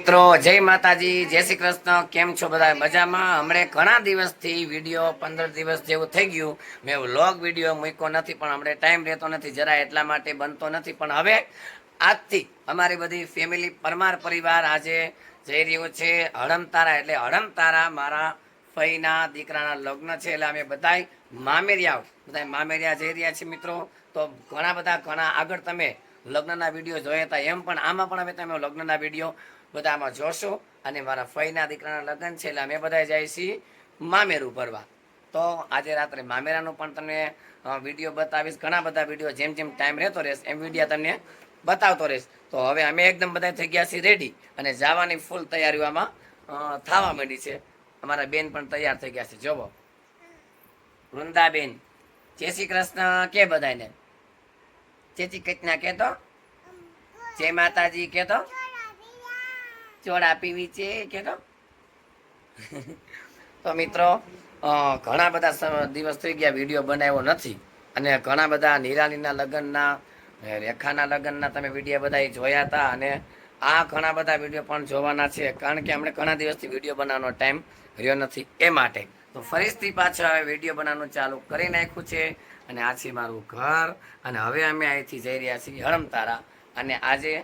મિત્રો, જય માતાજી, જય શ્રી કૃષ્ણ. કેમ છો બધા? મજામાં? હમણે ઘણા દિવસથી વીડિયો પંદર દિવસ જેવું થઈ ગયું. મેં વ્લોગ વીડિયો મૂક્યો નથી, પણ હમણે ટાઈમ રહેતો નથી, જરા એટલા માટે બનતો નથી. પણ હવે આજથી અમારી બધી ફેમિલી પરમાર પરિવાર આજે જઈ રહ્યું છે હડમતારા એટલે હડમતારા મારા ફઈના દીકરાના લગ્ન છે. એટલે અમે બધાય મામેરિયા બધા મામેરિયા જઈ રહ્યા છીએ મિત્રો. તો ઘણા બધા ઘણા આગળ તમે લગ્નના વીડિયો જોયા હતા એમ પણ આમાં પણ હવે તમે લગ્નના વીડિયો બધા આમાં જોશો. અને મારા ફઈના દીકરાના લગ્ન છે એટલે અમે બધા જાય છીએ મામેરું ભરવા તો આજે રાત્રે મામેરાનું પણ તમને વીડિયો બતાવીશ. ઘણા બધા વીડિયો જેમ જેમ ટાઈમ રહેતો રહેશે, એમ વીડિયો તમને બતાવતો રહીશ. તો હવે અમે એકદમ બધા થઈ ગયા છીએ રેડી અને જવાની ફૂલ તૈયારીઓ આમાં થવા માંડી છે. અમારા બેન પણ તૈયાર થઈ ગયા છે. જોવો. વૃંદાબેન. જય શ્રી કૃષ્ણ. કે બધાને ચેચી કચના કે તો જય માતાજી કહેતો. ચોળા પીવી છે કે તો મિત્રો ઘણા બધા દિવસ થઈ ગયા વીડિયો બનાવ્યો નથી. અને ઘણા બધા નિરાલીના લગ્નના રેખાના લગ્નના તમે વીડિયો બધા જોયા હતા. અને આ ઘણા બધા વીડિયો પણ જોવાના છે. કારણ કે આપણે ઘણા દિવસથી વીડિયો બનાવવાનો ટાઈમ રહ્યો નથી એ માટે. તો ફરીથી પાછળ હવે વીડિયો બનાવવાનું ચાલુ કરી નાખ્યું છે. અને આ છે મારું ઘર. અને હવે અમે અહીંથી જઈ રહ્યા છીએ હળમતારા અને આજે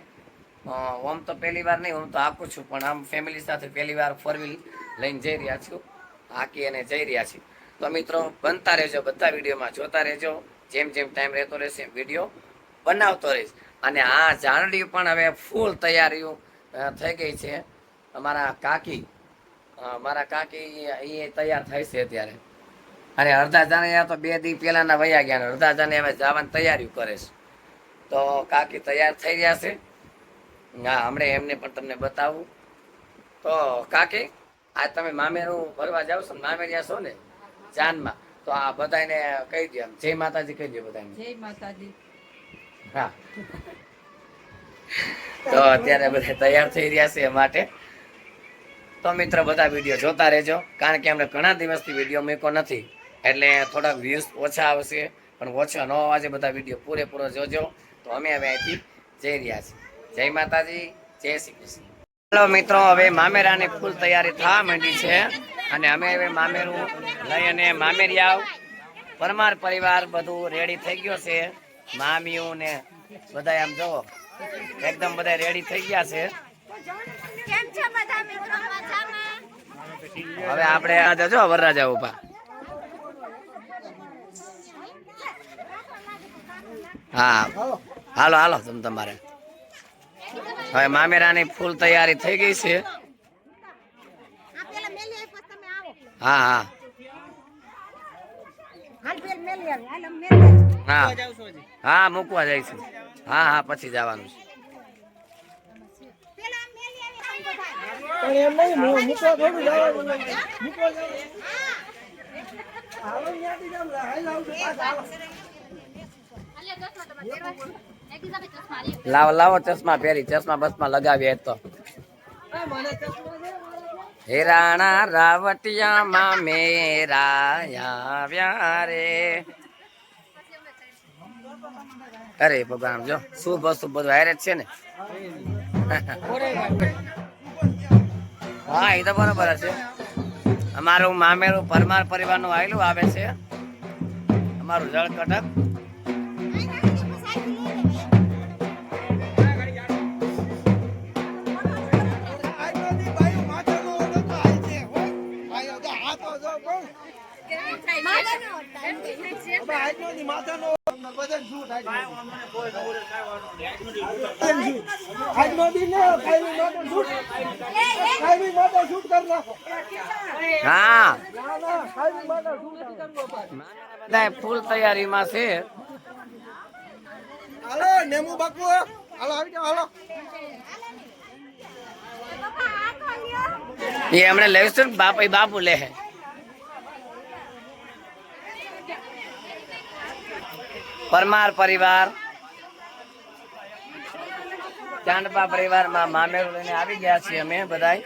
ઓમ તો પહેલી વાર નહીં હું તો આપું છું, પણ આમ ફેમિલી સાથે પહેલી વાર ફોર વ્હીલ લઈને જઈ રહ્યા છું. હાકી અને જઈ રહ્યા છીએ. તો મિત્રો, બનતા રહેજો, બધા વિડીયોમાં જોતા રહેજો. જેમ જેમ ટાઈમ રહેતો રહેશે વીડિયો બનાવતો રહીશ. અને આ ઝાડડી પણ હવે ફૂલ તૈયારીઓ થઈ ગઈ છે. અમારા કાકી મારા કાકી એ તૈયાર થાય છે અત્યારે. અને અડધા જાણે તો બે દી પહેલાના વયા ગયા ને અડધા જાણે હવે જવાની તૈયારી કરે છે. તો કાકી તૈયાર થઈ રહ્યા છે. હા હમણાં એમને પણ તમને બતાવું. તો કાકી આ તમે મામેરું ફરવા જાવ છો મામેરિયા છો ને જાનમાં. તો આ બધાને કહી દે જય માતાજી કહી દે બધાને. જય માતાજી. હા. તો અત્યારે બધા તૈયાર થઈ રહ્યા છે એ માટે. તો મિત્ર બધા વીડિયો જોતા રહેજો. કારણ કે અમને ઘણા દિવસથી વીડિયો મૂક્યો નથી. એટલે થોડાક વ્યૂઝ ઓછા આવશે. પણ ઓછા ન અવાજે બધા વીડિયો પૂરેપૂરો જોજો. તો અમે હવે અહીંથી જઈ રહ્યા છીએ. જય માતાજી જય શ્રી કૃષ્ણ. ચાલો મિત્રો હવે મામેરાની ફૂલ તૈયારી થવા માંડી છે. અને અમે હવે મામેરું લઈ અને મામેરિયાવ. પરમાર પરિવાર બધું રેડી થઈ ગયો છે. મામીઓ ને બધા આમ જુઓ એકદમ બધા રેડી થઈ ગયા છે. હવે આપણે જજો વરરાજા ઊભા હા. હાલો હાલો, તમે તમારે. હવે મામેરાની ફૂલ તૈયારી થઈ ગઈ છે. હા હા. હા. હા, મૂકવા જઈશું હા હા, પછી જવાનું છે. મૂકવા લાવો લાવો ચશ્મા પહેરી, ચશ્મા બસમાં લગાવીએ તો. હેરાણા રાવટિયામાં મેરા રે. અરે ભગવાન, જો શુભ અશુભ બધું હારે છે ને. હા, એ તો બરોબર છે. અમારું મામેરું પરમાર પરિવારનું આવેલું આવે છે. અમારું જળ કટક. બધા ફૂલ તૈયારીમાં છે. હાલો નેમુ બાકુ હાલો આવી જાઓ હાલો. એ હમણાં બાપુ બાપુ લે. પરમાર પરિવાર. ચાંદપા પરિવારમાં મામેરું લઈને આવી ગયા છીએ અમે બધાય.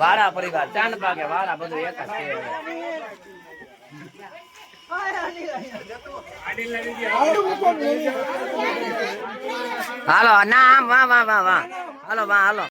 વાળા પરિવાર, ચાંદપા કે વાળા બધું એક જ. હાલો, ના વાહ વાહ વાહ વાહ. હાલો વાહ, હાલો.